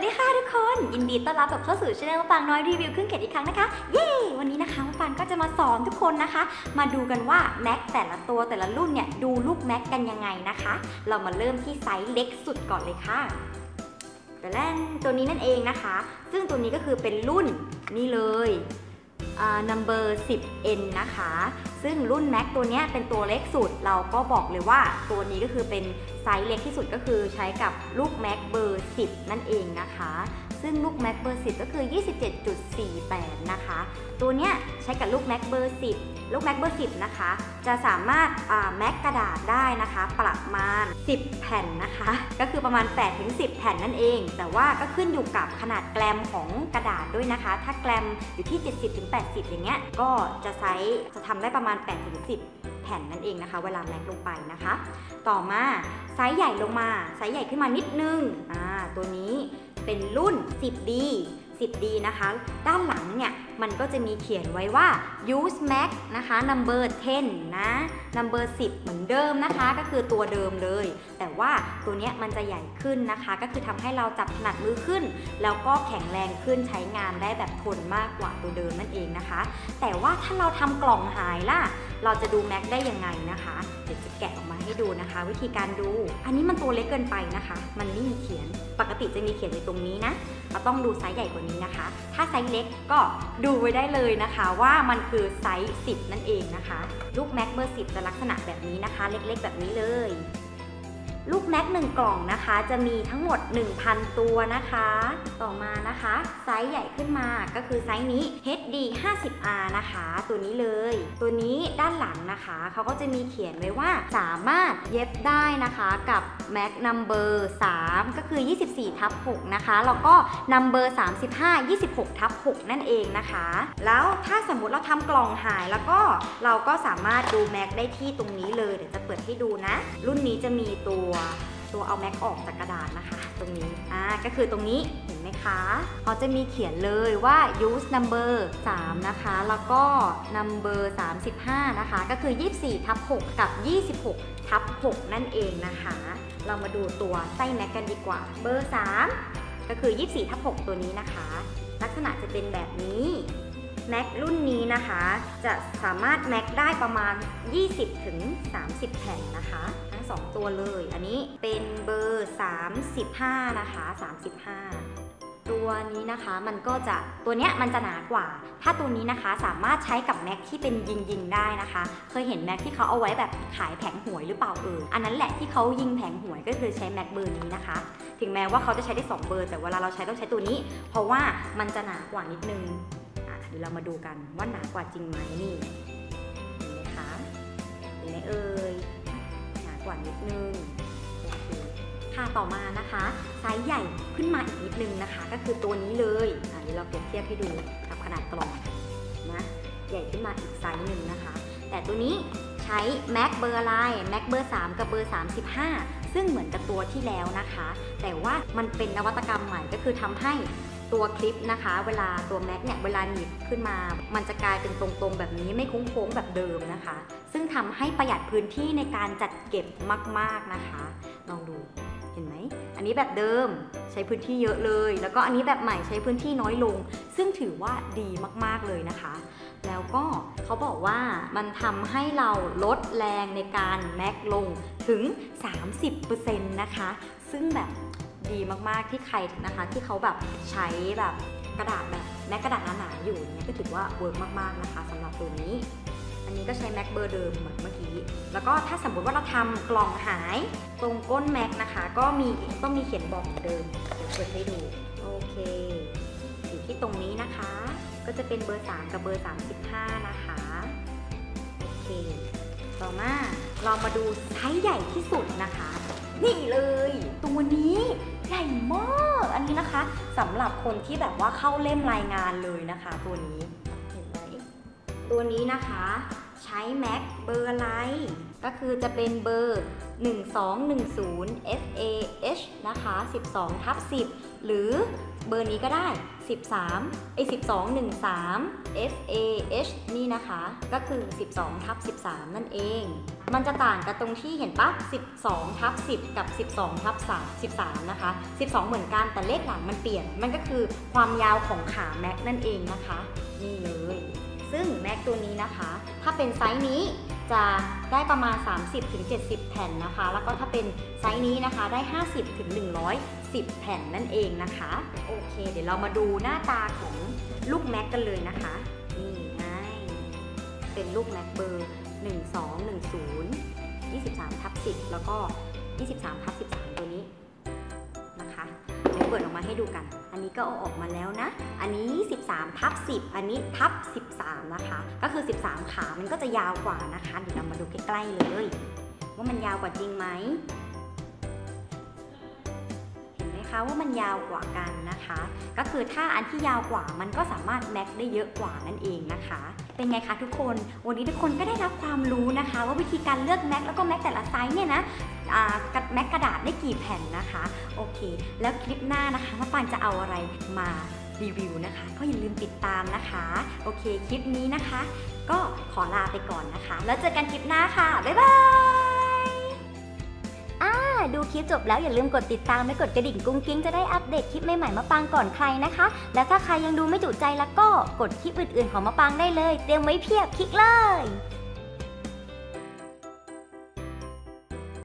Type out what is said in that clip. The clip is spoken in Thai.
วัสดีค่ะทุกคน ยินดีต้อนรับกับเข้าสู่ช่องมะปางน้อยรีวิวเครื่องเขียนอีกครั้งนะคะ เย้วันนี้นะคะมะปางก็จะมาสอนทุกคนนะคะ มาดูกันว่าแม็กแต่ละตัวแต่ละรุ่นเนี่ยดูลูกแม็กกันยังไงนะคะ เรามาเริ่มที่ไซส์เล็กสุดก่อนเลยค่ะแต่แรกตัวนี้นั่นเองนะคะ ซึ่งตัวนี้ก็คือเป็นรุ่นนี่เลย number 10n นะคะ ซึ่งรุ่น Mac ตัวนี้เป็นตัวเล็กสุด เราก็บอกเลยว่าตัวนี้ก็คือเป็นไซส์เล็กที่สุดก็คือใช้กับลูก Mac เบอร์ 10 นั่นเองนะคะ ซึ่งลูก Mac เบอร์10 ก็คือ 27.48 นะคะ ตัวเนี้ยใช้กับลูก Mac เบอร์ 10 ลูก Mac เบอร์ 10 นะคะ จะสามารถอ่า Mac กระดาษได้นะคะ ประมาณ 10 แผ่นนะคะ ก็คือประมาณ 8-10 แผ่นนั่นเอง แต่ว่าก็ขึ้นอยู่กับขนาดแกรมของกระดาษด้วยนะคะ ถ้าแกรมอยู่ที่ 70-80 อย่างเงี้ย ก็จะไซส์จะทำได้ประมาณ 8-10แผ่นนั่นเองนะคะ เวลาแม็กลงไปนะคะ ต่อมาไซส์ใหญ่ลงมาไซส์ใหญ่ขึ้นมานิดนึงอ่าตัวนี้ เป็นรุ่น 10D 10D นะคะ ด้านหลังเนี่ย มันก็จะมีเขียนไว้ว่า use max นะคะ number 10 นะ number 10 เหมือนเดิมนะคะ ก็คือตัวเดิมเลย แต่ว่าตัวเนี้ยมันจะใหญ่ขึ้นนะคะ ก็คือทำให้เราจับถนัดมือขึ้น แล้วก็แข็งแรงขึ้นใช้งานได้แบบทนมากกว่าตัวเดิมนั่นเองนะคะ แต่ว่าถ้าเราทำกล่องหายล่ะ เราจะดูแม็กได้ยังไงนะคะ เดี๋ยวจะแกะออกมาให้ดูนะคะ วิธีการดู อันนี้มันตัวเล็กเกินไปนะคะ มันไม่มีเขียน ปกติจะมีเขียนในตรงนี้นะ เราต้องดูไซส์ใหญ่กว่านี้นะคะ ถ้าไซส์เล็กก็ดูไว้ได้เลยนะคะ ว่ามันคือไซส์ 10 นั่นเองนะคะ ลูกแม็กเบอร์ 10 จะลักษณะแบบนี้นะคะ เล็กๆ แบบนี้เลย ลูกแม็กหนึ่งกล่องนะคะ จะมีทั้งหมด 1,000 ตัวนะคะ ต่อมานะคะ ไซส์ใหญ่ขึ้นมาก็คือไซส์นี้ HD 50R นะคะ ตัวนี้เลย ตัวนี้ด้านหลังนะคะเขาก็จะมีเขียนไว้ว่าสามารถเย็บได้นะคะกับ Mac Number 3ก็คือ 24ทับ6นะคะแล้วก็ Number 35 26ทับ6นั่นเองนะคะ แล้วถ้าสมมติเราทำกล่องหายแล้วก็เราก็สามารถดู Mac ได้ที่ตรงนี้เลยเดี๋ยวจะเปิดให้ดูนะ รุ่นนี้จะมีตัวตัวเอาแม็กออกจากกระดาษนะคะ ตรงนี้อ่าก็คือตรงนี้เห็นไหมคะเขาจะมีเขียนเลยว่า use number 3 นะคะ แล้วก็ number 35 นะคะ ก็คือ 24 ทับ 6 กับ 26 ทับ 6 นั่นเองนะคะ เรามาดูตัวไส้แม็กกันดีกว่า เบอร์ 3 ก็คือ 24 ทับ 6 ตัวนี้นะคะ ลักษณะจะเป็นแบบนี้ แม็กรุ่นนี้นะคะ จะสามารถแม็กได้ประมาณ 20-30ถึง30 แผ่นนะคะ ทั้ง 2 ตัวเลย อันนี้เป็นเบอร์ 35 นะคะ 35 ตัวนี้นะคะมันก็จะตัวเนี้ยมันจะหนากว่า ถ้าตัวนี้นะคะสามารถใช้กับแม็กที่เป็นยิงยิงได้นะคะ เคยเห็นแม็กที่เขาเอาไว้แบบขายแผงหวยหรือเปล่าเอออันนั้นแหละที่เขายิงแผงหวยก็คือใช้แม็กเบอร์นี้นะคะถึงแม้ว่าเขาจะใช้ได้ 2 เบอร์ แต่เวลาเราใช้ต้องใช้ตัวนี้ เพราะว่ามันจะหนากว่านิดนึง เดี๋ยวเรามาดูกันว่าหนากว่าจริงไหมนี่เห็นไหมคะเห็นไหมเอ่ยหนากว่านิดนึงโอเคค่ะต่อมานะคะไซส์ใหญ่ขึ้นมาอีกนิดนึงนะคะ ก็คือตัวนี้เลยอะเดี๋ยวเราเปรียบเทียบให้ดูกับขนาดกล่องนะใหญ่ขึ้นมาอีกไซส์หนึ่งนะคะ แต่ตัวนี้ใช้ Mac เบอร์อะไร Mac เบอร์ 3 กับเบอร์ 35 ซึ่งเหมือนกับตัวที่แล้วนะคะ แต่ว่ามันเป็นนวัตกรรมใหม่ก็คือทำให้ ตัวคลิปนะคะ เวลาตัวแม็กเนี่ยเวลาหนีบขึ้นมา มันจะกลายเป็นตรงๆแบบนี้ไม่โค้งๆแบบเดิมนะคะ ซึ่งทำให้ประหยัดพื้นที่ในการจัดเก็บมากๆนะคะ ลองดูเห็นไหม อันนี้แบบเดิมใช้พื้นที่เยอะเลย แล้วก็อันนี้แบบใหม่ใช้พื้นที่น้อยลง ซึ่งถือว่าดีมากๆเลยนะคะ แล้วก็เขาบอกว่ามันทำให้เราลดแรงในการแม็กลงถึง 30%นะคะ ซึ่งแบบ ดีมากๆที่ใครนะคะ ที่เขาแบบใช้แบบกระดาษแบบแม็กกระดาษหนาๆอยู่เนี่ยก็ถือว่าเวิร์กมากๆนะคะสำหรับตัวนี้ อันนี้ก็ใช้แม็กเบอร์เดิมเหมือนเมื่อกี้ แล้วก็ถ้าสมมติว่าเราทำกล่องหายตรงก้นแม็กนะคะ ก็มีก็มีเขียนบอกเหมือนเดิมเดี๋ยวเปิดให้ดูโอเคอยู่ที่ตรงนี้นะคะ ก็จะเป็นเบอร์ 3 กับเบอร์ 35 นะคะโอเค ต่อมาเรามาดูไซส์ใหญ่ที่สุดนะคะ นี่เลย ตัวนี้ใหญ่มาก อันนี้นะคะสำหรับคนที่แบบว่าเข้าเล่มรายงานเลยนะคะ ตัวนี้เห็นไหมตัวนี้นะคะใช้ Mac เบอร์อะไรก็คือจะเป็นเบอร์ 1210 FAH นะคะ 12ทับ10 หรือเบอร์นี้ก็ได้ 13ไอ1213 FAH นี่นะคะ ก็คือ 12ทับ13 นั่นเอง มันจะต่างกันตรงที่เห็นปะ12ทับ10 กับ 12ทับ3 13 นะคะ 12 เหมือนกันแต่เลขหลังมันเปลี่ยน มันก็คือความยาวของขาแม็กนั่นเองนะคะ นี่เลย ซึ่งแม็กตัวนี้นะคะ ถ้าเป็นไซส์นี้ จะได้ประมาณ 30-70 แผ่นนะคะ แล้วก็ถ้าเป็นไซส์นี้นะคะได้ 50-110 แผ่นนั่นเองนะคะ โอเค เดี๋ยวเรามาดูหน้าตาของลูกแม็กกันเลยนะคะ นี่ไงเป็นลูกแม็กเบอร์ 1210 23ทับ10 แล้วก็ 23ทับ13 ตัวนี้ เปิดออกมาให้ดูกัน อันนี้ก็เอาออกมาแล้วนะ อันนี้ 13ทับ10 อันนี้ทับ 13 นะคะ ก็คือ 13 ขา มันก็จะยาวกว่านะคะ เดี๋ยวเรามาดูใกล้ๆเลย ว่ามันยาวกว่าจริงไหม นไหมคะว่ามันยาวกว่ากันนะคะ ก็คือถ้าอันที่ยาวกว่ามันก็สามารถแม็กได้เยอะกว่านั่นเองนะคะ เป็นไงคะทุกคน วันนี้ทุกคนก็ได้รับความรู้นะคะ ว่าวิธีการเลือกแม็กแล้วก็แม็กแต่ละไซส์เนี่ยนะกับแม็กกระดาษได้กี่แผ่นนะคะ โอเค แล้วคลิปหน้านะคะว่าปานจะเอาอะไรมารีวิวนะคะ ก็อย่าลืมติดตามนะคะ โอเค คลิปนี้นะคะ ก็ขอลาไปก่อนนะคะ แล้วเจอกันคลิปหน้าค่ะ บ๊ายบาย ดูคลิปจบแล้วอย่าลืมกดติดตามและกดกระดิ่งกุ้งกิ้งจะได้อัปเดตคลิปใหม่ๆมาปังก่อนใครนะคะ และถ้าใครยังดูไม่จุใจแล้วก็กดคลิปอื่นๆของมาปังได้เลย เตรียมไว้เพียบคลิกเลย